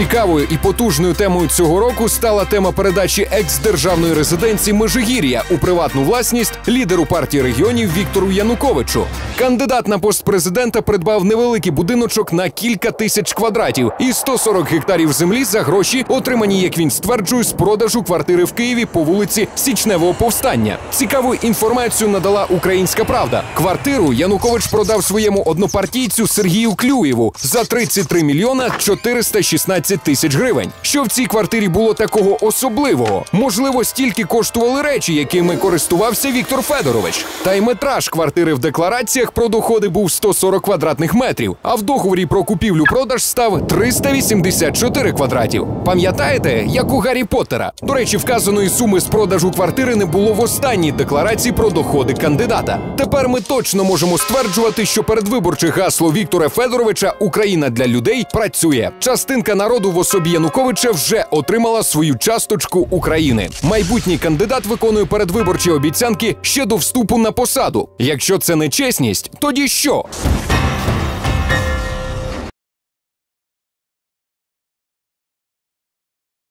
Цікавою і потужною темою цього року стала тема передачі екс-державної резиденції Межигір'я у приватну власність лідеру партії регіонів Віктору Януковичу. Кандидат на пост президента придбав невеликий будиночок на кілька тисяч квадратів і 140 гектарів землі за гроші, отримані, як він стверджує, з продажу квартири в Києві по вулиці Січневого повстання. Цікаву інформацію надала Українська Правда. Квартиру Янукович продав своєму однопартійцю Сергію Клюєву за 33 мільйона 416 тисяч гривень. Що в цій квартирі було такого особливого? Можливо, стільки коштували речі, якими користувався Віктор Федорович. Та й метраж квартири в деклараціях про доходи був 140 квадратних метрів, а в договорі про купівлю-продаж став 384 квадратів. Пам'ятаєте, як у Гаррі Поттера? До речі, вказаної суми з продажу квартири не було в останній декларації про доходи кандидата. Тепер ми точно можемо стверджувати, що передвиборче гасло Віктора Федоровича Україна для людей працює. Частинка народу в особі Януковича вже отримала свою часточку України. Майбутній кандидат виконує передвиборчі обіцянки ще до вступу на посаду. Якщо це не чесність, тоді що?